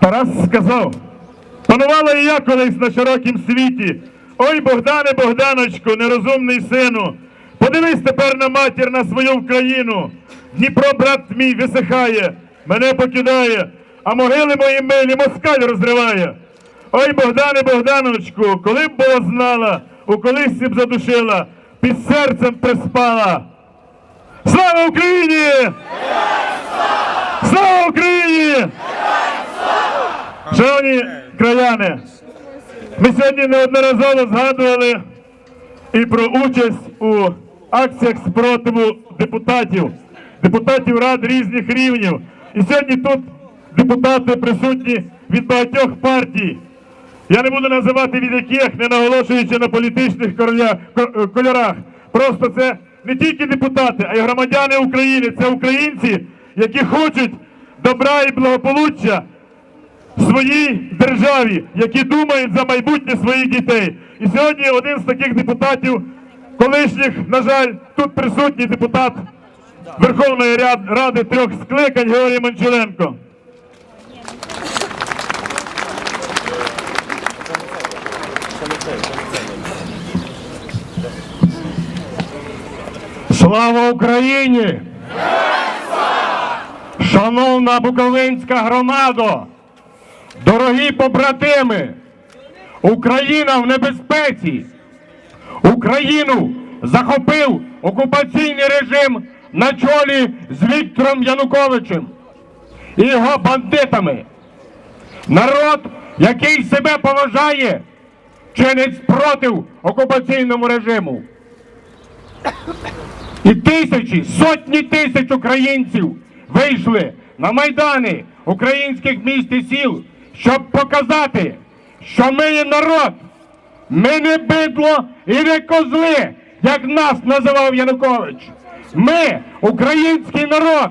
Тарас сказав, панувала і я колись на широкім світі. Ой, Богдане, Богданочку, нерозумний сину, подивись тепер на матір на свою Україну. Дніпро, брат мій, висихає, мене покидає, а могили мої милі москаль розриває. Ой, Богдане, Богдановичку, коли б була знала, у колисці б задушила, під серцем приспала. Слава Україні! Слава Україні! Шановні краяни, ми сьогодні неодноразово згадували і про участь у акціях спротиву депутатів, депутатів рад різних рівнів. І сьогодні тут депутати присутні від багатьох партій. Я не буду називати від яких, не наголошуючи на політичних кольорах. Просто це не тільки депутати, а й громадяни України. Це українці, які хочуть добра і благополуччя своїй державі, які думають за майбутнє своїх дітей. І сьогодні один з таких депутатів, колишніх, на жаль, тут присутній депутат Верховної Ради трьох скликань Георгій Мончуленко. Слава Україні! Шановна Буковинська громада! Дорогі побратими! Україна в небезпеці! Україну захопив окупаційний режим на чолі з Віктором Януковичем і його бандитами. Народ, який себе поважає, чинить спротив окупаційному режиму. І тисячі, сотні тисяч українців вийшли на майдани українських міст і сіл, щоб показати, що ми є народ, ми не бидло і не козли, як нас називав Янукович. Ми український народ,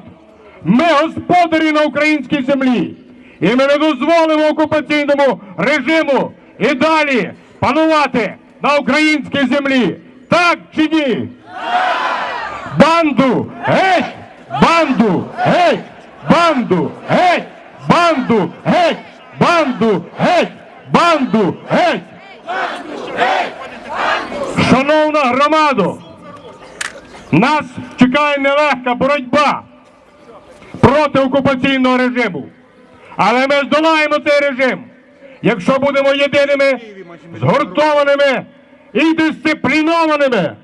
ми господарі на українській землі. І ми не дозволимо окупаційному режиму і далі панувати на українській землі. Так чи ні? Банду! Геть! Банду! Геть! Банду! Геть! Банду! Геть! Банду! Геть! Банду! Геть! Шановна громада! Нас чекає нелегка боротьба проти окупаційного режиму. Але ми здолаємо цей режим, якщо будемо єдиними, згуртованими і дисциплінованими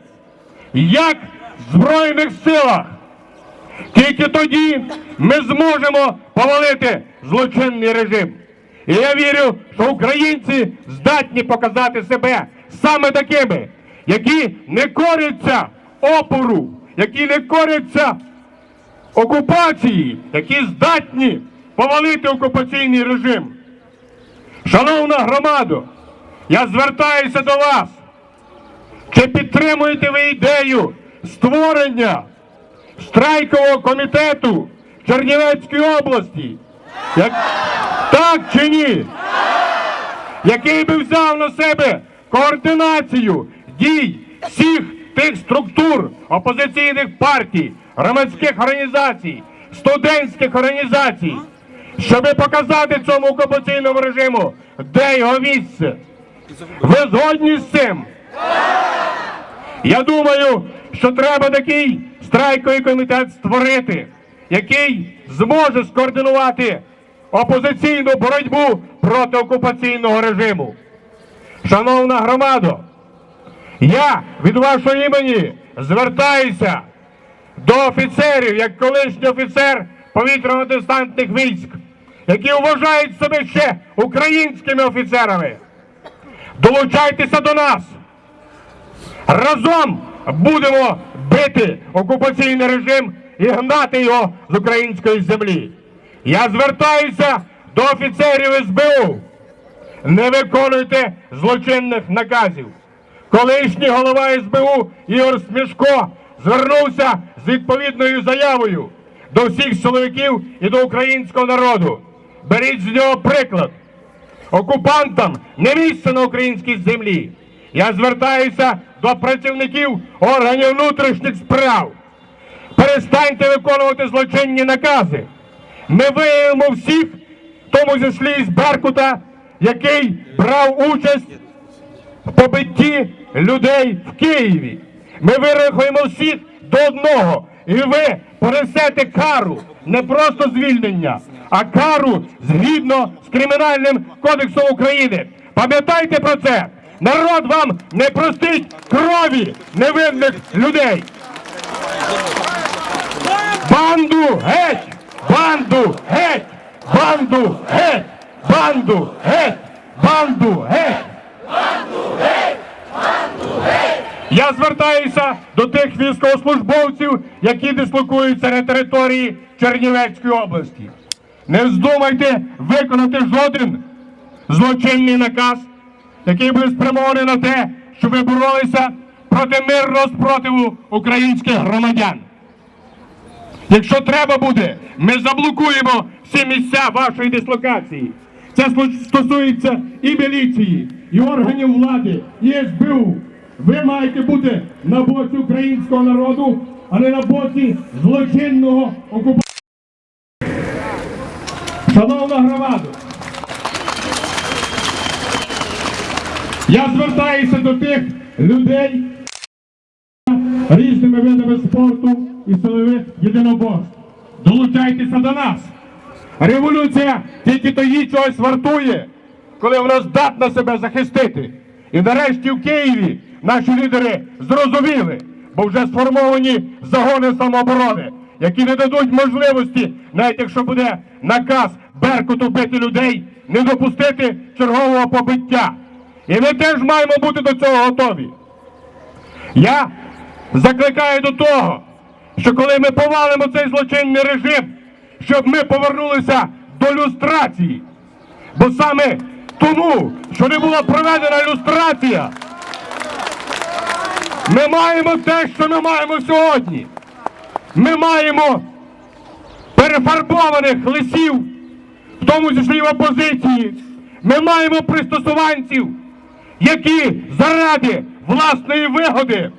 як в Збройних силах. Тільки тоді ми зможемо повалити злочинний режим. І я вірю, що українці здатні показати себе саме такими, які не коряться опору, які не коряться окупації, які здатні повалити окупаційний режим. Шановна громада, я звертаюся до вас. Чи підтримуєте ви ідею створення страйкового комітету в Чернівецькій області? Як... Так чи ні? Який би взяв на себе координацію дій всіх тих структур опозиційних партій, громадських організацій, студентських організацій, щоб показати цьому окупаційному режиму, де його місце. Ви згодні з цим? Я думаю, що треба такий страйковий комітет створити, який зможе скоординувати опозиційну боротьбу проти окупаційного режиму. Шановна громадо, я від вашого імені звертаюся до офіцерів, як колишній офіцер повітряно-десантних військ, які вважають себе ще українськими офіцерами. Долучайтеся до нас. Разом будемо бити окупаційний режим і гнати його з української землі. Я звертаюся до офіцерів СБУ. Не виконуйте злочинних наказів. Колишній голова СБУ Ігор Смішко звернувся з відповідною заявою до всіх чоловіків і до українського народу. Беріть з нього приклад. Окупантам не місце на українській землі. Я звертаюся до працівників органів внутрішніх справ. Перестаньте виконувати злочинні накази. Ми виявимо всіх тому числі з Беркута, який брав участь в побитті людей в Києві. Ми вирахуємо всіх до одного, і ви понесете кару, не просто звільнення, а кару згідно з Кримінальним кодексом України. Пам'ятайте про це! Народ вам не простить крові невинних людей. Банду геть! Банду геть! Банду геть! Банду геть! Банду геть! Банду геть! Банду геть! Я звертаюся до тих військовослужбовців, які дислокуються на території Чернівецької області. Не вздумайте виконати жоден злочинний наказ, який буде спрямований на те, щоб ви боролися проти мирного спротиву українських громадян. Якщо треба буде, ми заблокуємо всі місця вашої дислокації. Це стосується і міліції, і органів влади, і СБУ. Ви маєте бути на боці українського народу, а не на боці злочинного окупанта. Шановна громада, я звертаюся до тих людей, різними видами спорту і силових єдиноборств. Долучайтеся до нас. Революція тільки тоді чогось вартує, коли вона здатна себе захистити. І нарешті в Києві наші лідери зрозуміли, бо вже сформовані загони самооборони, які не дадуть можливості, навіть якщо буде наказ Беркуту бити людей, не допустити чергового побиття. І ми теж маємо бути до цього готові. Я закликаю до того, що коли ми повалимо цей злочинний режим, щоб ми повернулися до люстрації. Бо саме тому, що не була проведена люстрація, ми маємо те, що ми маємо сьогодні. Ми маємо перефарбованих лисів, в тому числі в опозиції. Ми маємо пристосуванців, які заради власної вигоди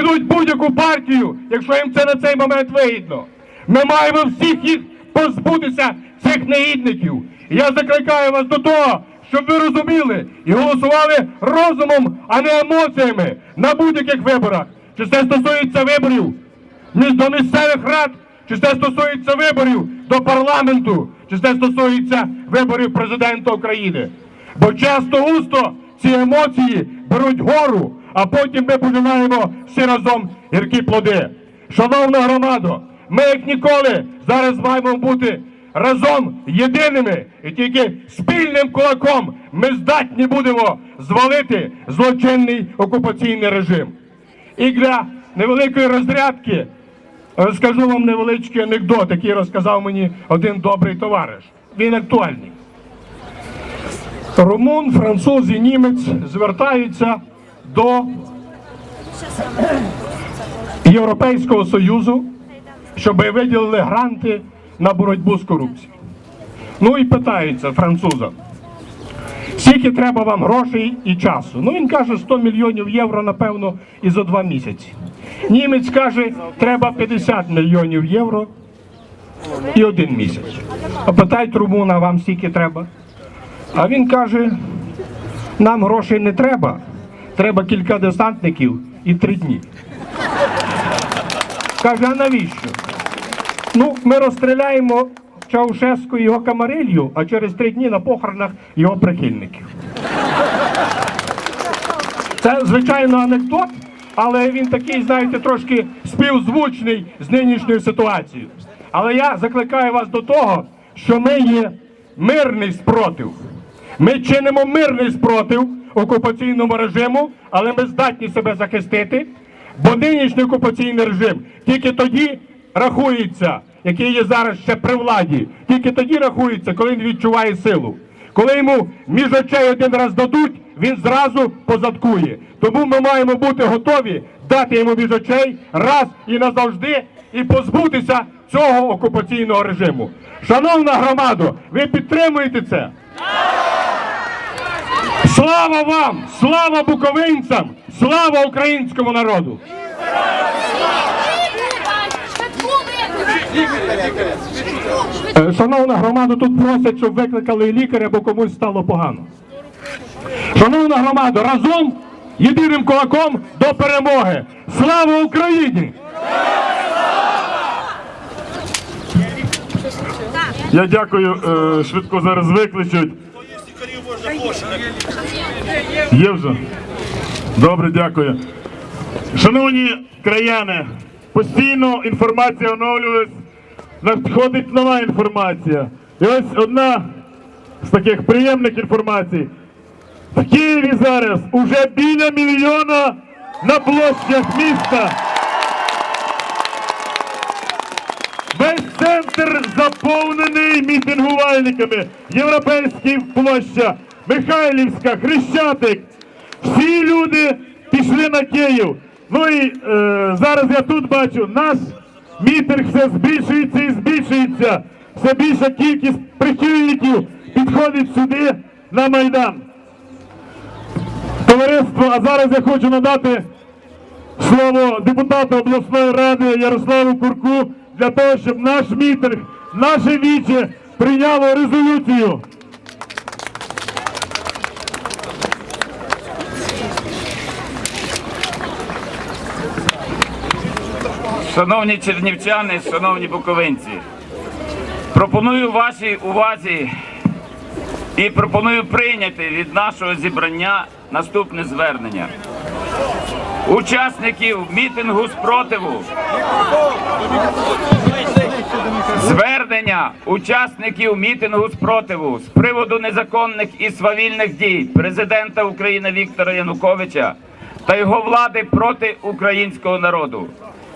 підуть будь-яку партію, якщо їм це на цей момент вигідно. Ми маємо всіх їх позбутися цих негідників. Я закликаю вас до того, щоб ви розуміли і голосували розумом, а не емоціями на будь-яких виборах. Чи це стосується виборів до місцевих рад, чи це стосується виборів до парламенту, чи це стосується виборів президента України. Бо часто густо ці емоції беруть гору, а потім ми пожинаємо всі разом гіркі плоди. Шановна громадо, ми як ніколи зараз маємо бути разом єдиними і тільки спільним кулаком ми здатні будемо звалити злочинний окупаційний режим. І для невеликої розрядки розкажу вам невеличкий анекдот, який розказав мені один добрий товариш. Він актуальний. Румун, француз і німець звертаються до Європейського Союзу, щоб виділили гранти на боротьбу з корупцією. Ну і питаються француза, скільки треба вам грошей і часу. Ну він каже 100 мільйонів євро, напевно, і за два місяці. Німець каже, треба 50 мільйонів євро і один місяць. А питають румуна, вам скільки треба? А він каже, нам грошей не треба, треба кілька десантників і три дні. Каже, а навіщо? Ну, ми розстріляємо Чаушеску і його камарилью, а через три дні на похоронах його прихильників. Це, звичайно, анекдот, але він такий, знаєте, трошки співзвучний з нинішньою ситуацією. Але я закликаю вас до того, що ми є мирний спротив. Ми чинимо мирний спротив окупаційному режиму, але ми здатні себе захистити. Бо нинішній окупаційний режим тільки тоді рахується, який є зараз ще при владі, тільки тоді рахується, коли він відчуває силу. Коли йому між очей один раз дадуть, він зразу позадкує. Тому ми маємо бути готові дати йому між очей раз і назавжди і позбутися цього окупаційного режиму. Шановна громадо, ви підтримуєте це? Слава вам! Слава буковинцям! Слава українському народу! Шановна громада, тут просять, щоб викликали лікаря, бо комусь стало погано. Шановна громада, разом єдиним кулаком до перемоги. Слава Україні! Я дякую, е, швидко зараз викличуть. Є вже? Добре, дякую. Шановні краяни, постійно інформація оновлювалась, надходить нова інформація. І ось одна з таких приємних інформацій. В Києві зараз уже біля мільйона на площах міста. Весь центр заповнений мітингувальниками. Європейська площа, Михайлівська, Хрещатик. Всі люди пішли на Київ. Ну і е, зараз я тут бачу, наш мітинг все збільшується і збільшується. Все більша кількість прихильників підходить сюди на Майдан. Товариство, а зараз я хочу надати слово депутату обласної ради Ярославу Курку для того, щоб наш мітинг, наше віче прийняло резолюцію. Шановні чернівчани, шановні буковинці, пропоную вашій увазі і пропоную прийняти від нашого зібрання наступне звернення. Учасників мітингу спротиву. Звернення учасників мітингу спротиву з приводу незаконних і свавільних дій президента України Віктора Януковича та його влади проти українського народу.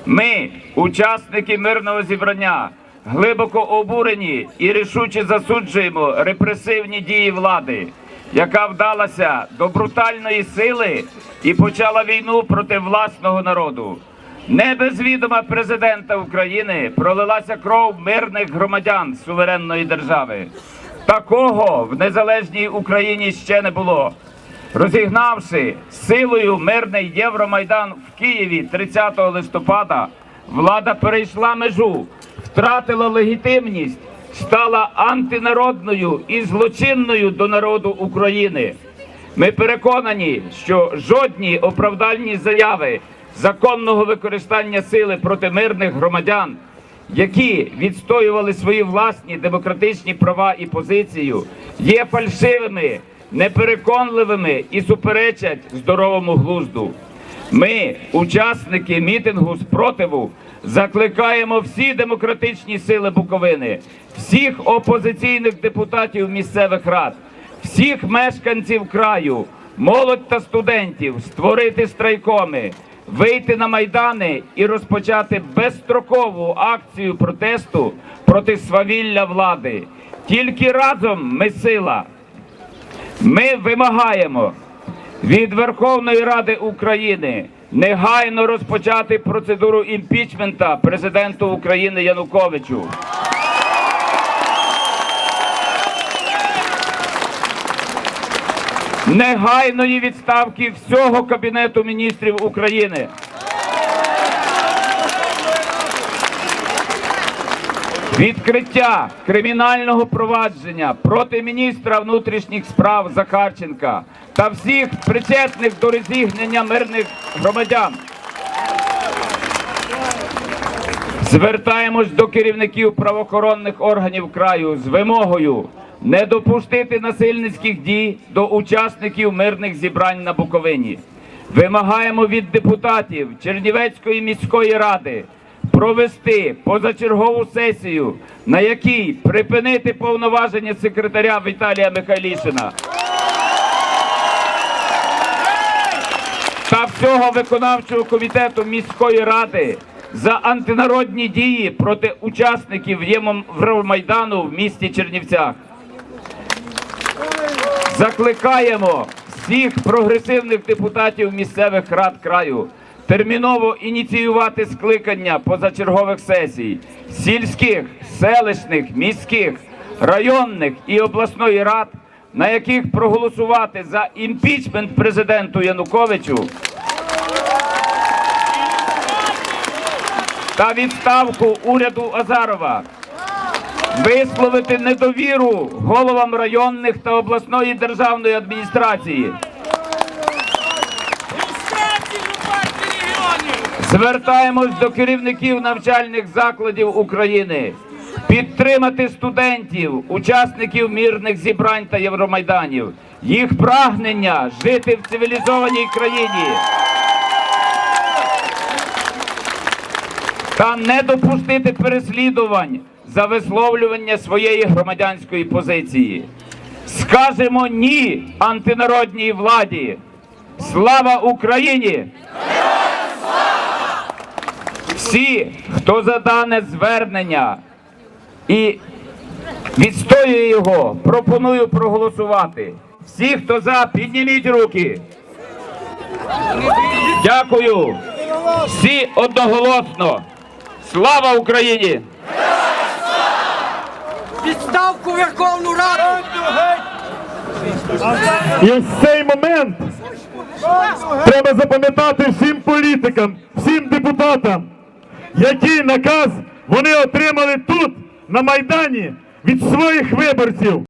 Ми, учасники мирного зібрання, глибоко обурені і рішуче засуджуємо репресивні дії влади, яка вдалася до брутальної сили і почала війну проти власного народу. Не без відома президента України пролилася кров мирних громадян суверенної держави. Такого в незалежній Україні ще не було. Розігнавши силою мирний Євромайдан в Києві 30 листопада, влада перейшла межу, втратила легітимність, стала антинародною і злочинною до народу України. Ми переконані, що жодні оправдальні заяви законного використання сили проти мирних громадян, які відстоювали свої власні демократичні права і позицію, є фальшивими, непереконливими і суперечать здоровому глузду. Ми, учасники мітингу спротиву, закликаємо всі демократичні сили Буковини, всіх опозиційних депутатів місцевих рад, всіх мешканців краю, молодь та студентів створити страйкоми, вийти на майдани і розпочати безстрокову акцію протесту проти свавілля влади. Тільки разом ми сила. Ми вимагаємо від Верховної Ради України негайно розпочати процедуру імпічмента президенту України Януковичу. Негайної відставки всього Кабінету міністрів України. Відкриття кримінального провадження проти міністра внутрішніх справ Захарченка та всіх причетних до розігнання мирних громадян. Звертаємось до керівників правоохоронних органів краю з вимогою не допустити насильницьких дій до учасників мирних зібрань на Буковині. Вимагаємо від депутатів Чернівецької міської ради провести позачергову сесію, на якій припинити повноваження секретаря Віталія Михайлішина. та всього виконавчого комітету міської ради за антинародні дії проти учасників Євромайдану в місті Чернівцях. Закликаємо всіх прогресивних депутатів місцевих рад краю терміново ініціювати скликання позачергових сесій сільських, селищних, міських, районних і обласної рад, на яких проголосувати за імпічмент президенту Януковичу та відставку уряду Азарова. висловити недовіру головам районних та обласної державної адміністрації. Звертаємось до керівників навчальних закладів України підтримати студентів, учасників мирних зібрань та Євромайданів, їх прагнення жити в цивілізованій країні та не допустити переслідувань за висловлювання своєї громадянської позиції. Скажемо ні антинародній владі. Слава Україні! Всі, хто за дане звернення і відстоює його, пропоную проголосувати. Всі, хто за, підніміть руки. Дякую. Всі одноголосно. Слава Україні! Відставку Верховну Раду! І ось цей момент треба запам'ятати всім політикам, всім депутатам, який наказ вони отримали тут, на Майдані, від своїх виборців.